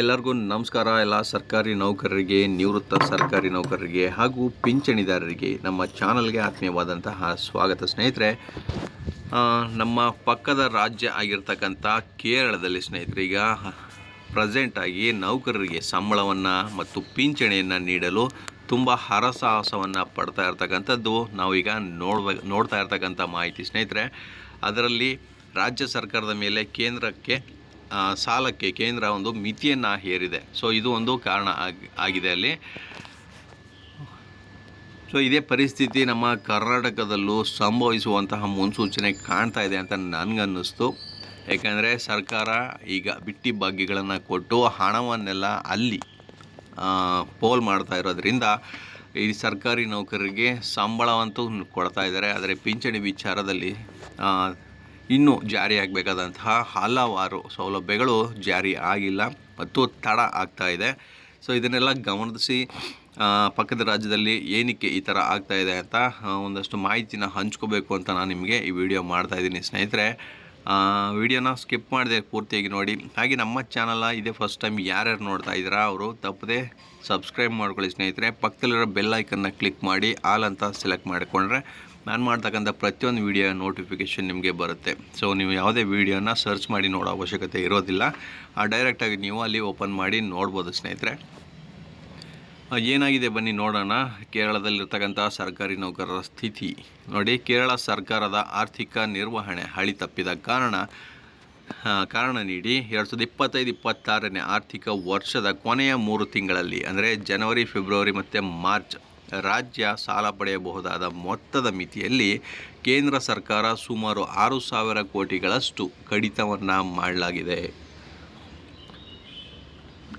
ಎಲ್ಲರಿಗೂ ನಮಸ್ಕಾರ. ಎಲ್ಲ ಸರ್ಕಾರಿ ನೌಕರರಿಗೆ, ನಿವೃತ್ತ ಸರ್ಕಾರಿ ನೌಕರರಿಗೆ ಹಾಗೂ ಪಿಂಚಣಿದಾರರಿಗೆ ನಮ್ಮ ಚಾನಲ್ಗೆ ಆತ್ಮೀಯವಾದಂತಹ ಸ್ವಾಗತ ಸ್ನೇಹಿತರೆ. ನಮ್ಮ ಪಕ್ಕದ ರಾಜ್ಯ ಆಗಿರ್ತಕ್ಕಂಥ ಕೇರಳದಲ್ಲಿ ಸ್ನೇಹಿತರೆ, ಈಗ ಪ್ರೆಸೆಂಟಾಗಿ ನೌಕರರಿಗೆ ಸಂಬಳವನ್ನು ಮತ್ತು ಪಿಂಚಣಿಯನ್ನು ನೀಡಲು ತುಂಬ ಹರಸಾಹಸವನ್ನು ಪಡ್ತಾ ಇರ್ತಕ್ಕಂಥದ್ದು ನಾವೀಗ ನೋಡ್ಬೇಕು ನೋಡ್ತಾ ಇರ್ತಕ್ಕಂಥ ಮಾಹಿತಿ ಸ್ನೇಹಿತರೆ. ಅದರಲ್ಲಿ ರಾಜ್ಯ ಸರ್ಕಾರದ ಮೇಲೆ ಕೇಂದ್ರಕ್ಕೆ ಸಾಲಕ್ಕೆ ಕೇಂದ್ರ ಒಂದು ಮಿತಿಯನ್ನು ಹೇರಿದೆ. ಸೊ ಇದು ಒಂದು ಕಾರಣ ಆಗಿ, ಆಗಿದೆ ಅಲ್ಲಿ. ಸೊ ಇದೇ ಪರಿಸ್ಥಿತಿ ನಮ್ಮ ಕರ್ನಾಟಕದಲ್ಲೂ ಸಂಭವಿಸುವಂತಹ ಮುನ್ಸೂಚನೆ ಕಾಣ್ತಾ ಇದೆ ಅಂತ ನನಗನ್ನಿಸ್ತು. ಏಕೆಂದರೆ ಸರ್ಕಾರ ಈಗ ಬಿಟ್ಟಿ ಭಾಗ್ಯಗಳನ್ನು ಕೊಟ್ಟು ಹಣವನ್ನೆಲ್ಲ ಅಲ್ಲಿ ಪೋಲ್ ಮಾಡ್ತಾ ಇರೋದ್ರಿಂದ ಈ ಸರ್ಕಾರಿ ನೌಕರರಿಗೆ ಸಂಬಳವಂತೂ ಕೊಡ್ತಾ ಇದ್ದಾರೆ. ಆದರೆ ಪಿಂಚಣಿ ವಿಚಾರದಲ್ಲಿ ಇನ್ನೂ ಜಾರಿಯಾಗಬೇಕಾದಂತಹ ಹಲವಾರು ಸೌಲಭ್ಯಗಳು ಜಾರಿ ಆಗಿಲ್ಲ ಮತ್ತು ತಡ ಆಗ್ತಾ ಇದೆ. ಸೊ ಇದನ್ನೆಲ್ಲ ಗಮನಿಸಿ ಪಕ್ಕದ ರಾಜ್ಯದಲ್ಲಿ ಏನಕ್ಕೆ ಈ ಥರ ಆಗ್ತಾ ಇದೆ ಅಂತ ಒಂದಷ್ಟು ಮಾಹಿತಿನ ಹಂಚ್ಕೋಬೇಕು ಅಂತ ನಾನು ನಿಮಗೆ ಈ ವಿಡಿಯೋ ಮಾಡ್ತಾ ಇದ್ದೀನಿ ಸ್ನೇಹಿತರೆ. ವಿಡಿಯೋನ ಸ್ಕಿಪ್ ಮಾಡಿದೆ ಪೂರ್ತಿಯಾಗಿ ನೋಡಿ. ಹಾಗೆ ನಮ್ಮ ಚಾನಲ ಇದೇ ಫಸ್ಟ್ ಟೈಮ್ ಯಾರ್ಯಾರು ನೋಡ್ತಾ ಇದ್ದೀರಾ, ಅವರು ತಪ್ಪದೆ ಸಬ್ಸ್ಕ್ರೈಬ್ ಮಾಡ್ಕೊಳ್ಳಿ ಸ್ನೇಹಿತರೆ. ಪಕ್ಕದಲ್ಲಿರೋ ಬೆಲ್ ಐಕನ್ನ ಕ್ಲಿಕ್ ಮಾಡಿ, ಆಲ್ ಅಂತ ಸೆಲೆಕ್ಟ್ ಮಾಡಿಕೊಂಡ್ರೆ ನಾನು ಮಾಡ್ತಕ್ಕಂಥ ಪ್ರತಿಯೊಂದು ವಿಡಿಯೋ ನೋಟಿಫಿಕೇಷನ್ ನಿಮಗೆ ಬರುತ್ತೆ. ಸೊ ನೀವು ಯಾವುದೇ ವಿಡಿಯೋನ ಸರ್ಚ್ ಮಾಡಿ ನೋಡೋ ಅವಶ್ಯಕತೆ ಇರೋದಿಲ್ಲ. ಡೈರೆಕ್ಟಾಗಿ ನೀವು ಅಲ್ಲಿ ಓಪನ್ ಮಾಡಿ ನೋಡ್ಬೋದು ಸ್ನೇಹಿತರೆ. ಏನಾಗಿದೆ ಬನ್ನಿ ನೋಡೋಣ. ಕೇರಳದಲ್ಲಿರ್ತಕ್ಕಂಥ ಸರ್ಕಾರಿ ನೌಕರರ ಸ್ಥಿತಿ. ನೋಡಿ, ಕೇರಳ ಸರ್ಕಾರದ ಆರ್ಥಿಕ ನಿರ್ವಹಣೆ ಹಳಿ ತಪ್ಪಿದ ಕಾರಣ ಕಾರಣ ನೀಡಿ ಎರಡು ಸಾವಿರದ ಇಪ್ಪತ್ತೈದು, ಇಪ್ಪತ್ತಾರನೇ ಆರ್ಥಿಕ ವರ್ಷದ ಕೊನೆಯ ಮೂರು ತಿಂಗಳಲ್ಲಿ, ಅಂದರೆ ಜನವರಿ ಫೆಬ್ರವರಿ ಮತ್ತು ಮಾರ್ಚ್ ರಾಜ್ಯ ಸಾಲ ಪಡೆಯಬಹುದಾದ ಮೊತ್ತದ ಮಿತಿಯಲ್ಲಿ ಕೇಂದ್ರ ಸರ್ಕಾರ ಸುಮಾರು ಆರು ಸಾವಿರ ಕೋಟಿಗಳಷ್ಟು ಕಡಿತವನ್ನು ಮಾಡಲಾಗಿದೆ.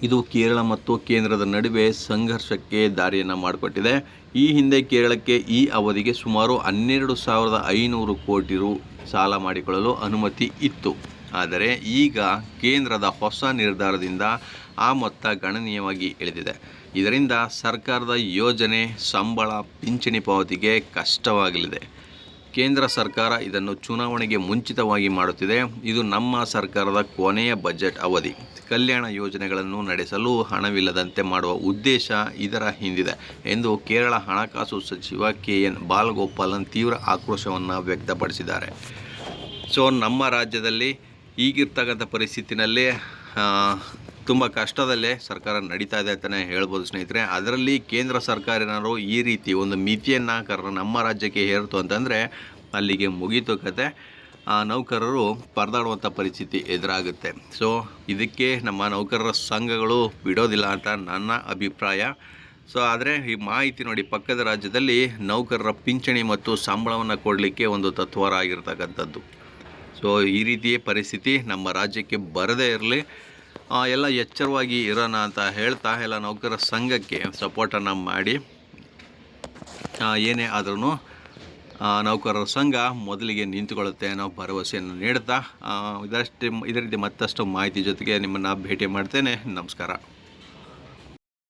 ಇದು ಕೇರಳ ಮತ್ತು ಕೇಂದ್ರದ ನಡುವೆ ಸಂಘರ್ಷಕ್ಕೆ ದಾರಿಯನ್ನು ಮಾಡಿಕೊಟ್ಟಿದೆ. ಈ ಹಿಂದೆ ಕೇರಳಕ್ಕೆ ಈ ಅವಧಿಗೆ ಸುಮಾರು ಹನ್ನೆರಡು ಸಾವಿರದ ಐನೂರು ಕೋಟಿ ರು ಸಾಲ ಮಾಡಿಕೊಳ್ಳಲು ಅನುಮತಿ ಇತ್ತು. ಆದರೆ ಈಗ ಕೇಂದ್ರದ ಹೊಸ ನಿರ್ಧಾರದಿಂದ ಆ ಮೊತ್ತ ಗಣನೀಯವಾಗಿ ಇಳಿದಿದೆ. ಇದರಿಂದ ಸರ್ಕಾರದ ಯೋಜನೆ, ಸಂಬಳ, ಪಿಂಚಣಿ ಪಾವತಿಗೆ ಕಷ್ಟವಾಗಲಿದೆ. ಕೇಂದ್ರ ಸರ್ಕಾರ ಇದನ್ನು ಚುನಾವಣೆಗೆ ಮುಂಚಿತವಾಗಿ ಮಾಡುತ್ತಿದೆ. ಇದು ನಮ್ಮ ಸರ್ಕಾರದ ಕೊನೆಯ ಬಜೆಟ್ ಅವಧಿ. ಕಲ್ಯಾಣ ಯೋಜನೆಗಳನ್ನು ನಡೆಸಲು ಹಣವಿಲ್ಲದಂತೆ ಮಾಡುವ ಉದ್ದೇಶ ಇದರ ಹಿಂದಿದೆ ಎಂದು ಕೇರಳ ಹಣಕಾಸು ಸಚಿವ ಕೆ. ಎನ್. ಬಾಲಗೋಪಾಲನ್ ತೀವ್ರ ಆಕ್ರೋಶವನ್ನು ವ್ಯಕ್ತಪಡಿಸಿದ್ದಾರೆ. ಸೊ, ನಮ್ಮ ರಾಜ್ಯದಲ್ಲಿ ಈಗಿರ್ತಕ್ಕಂಥ ಪರಿಸ್ಥಿತಿನಲ್ಲಿ ತುಂಬ ಕಷ್ಟದಲ್ಲೇ ಸರ್ಕಾರ ನಡೀತಾ ಇದೆ ಅಂತಲೇ ಹೇಳ್ಬೋದು ಸ್ನೇಹಿತರೆ. ಅದರಲ್ಲಿ ಕೇಂದ್ರ ಸರ್ಕಾರ ಏನಾದ್ರು ಈ ರೀತಿ ಒಂದು ಮಿತಿಯನ್ನು ಕರ ನಮ್ಮ ರಾಜ್ಯಕ್ಕೆ ಹೇರಿತು ಅಂತಂದರೆ ಅಲ್ಲಿಗೆ ಮುಗೀತು ಕತೆ. ನೌಕರರು ಪರದಾಡುವಂಥ ಪರಿಸ್ಥಿತಿ ಎದುರಾಗುತ್ತೆ. ಸೊ ಇದಕ್ಕೆ ನಮ್ಮ ನೌಕರರ ಸಂಘಗಳು ಬಿಡೋದಿಲ್ಲ ಅಂತ ನನ್ನ ಅಭಿಪ್ರಾಯ. ಸೊ ಆದರೆ ಈ ಮಾಹಿತಿ ನೋಡಿ ಪಕ್ಕದ ರಾಜ್ಯದಲ್ಲಿ ನೌಕರರ ಪಿಂಚಣಿ ಮತ್ತು ಸಂಬಳವನ್ನು ಕೊಡಲಿಕ್ಕೆ ಒಂದು ತತ್ವರಾಗಿರ್ತಕ್ಕಂಥದ್ದು. ಸೊ ಈ ರೀತಿಯ ಪರಿಸ್ಥಿತಿ ನಮ್ಮ ರಾಜ್ಯಕ್ಕೆ ಬರದೇ ಇರಲಿ. ಎಲ್ಲ ಎಚ್ಚರವಾಗಿ ಇರೋಣ ಅಂತ ಹೇಳ್ತಾ ಎಲ್ಲ ನೌಕರರ ಸಂಘಕ್ಕೆ ಸಪೋರ್ಟನ್ನು ಮಾಡಿ. ಏನೇ ಆದ್ರೂ ನೌಕರರ ಸಂಘ ಮೊದಲಿಗೆ ನಿಂತುಕೊಳ್ಳುತ್ತೆ ಅನ್ನೋ ಭರವಸೆಯನ್ನು ನೀಡ್ತಾ ಇದರಷ್ಟೇ ಇದರಿಂದ ಮತ್ತಷ್ಟು ಮಾಹಿತಿ ಜೊತೆಗೆ ನಿಮ್ಮನ್ನು ಭೇಟಿ ಮಾಡ್ತೇನೆ. ನಮಸ್ಕಾರ.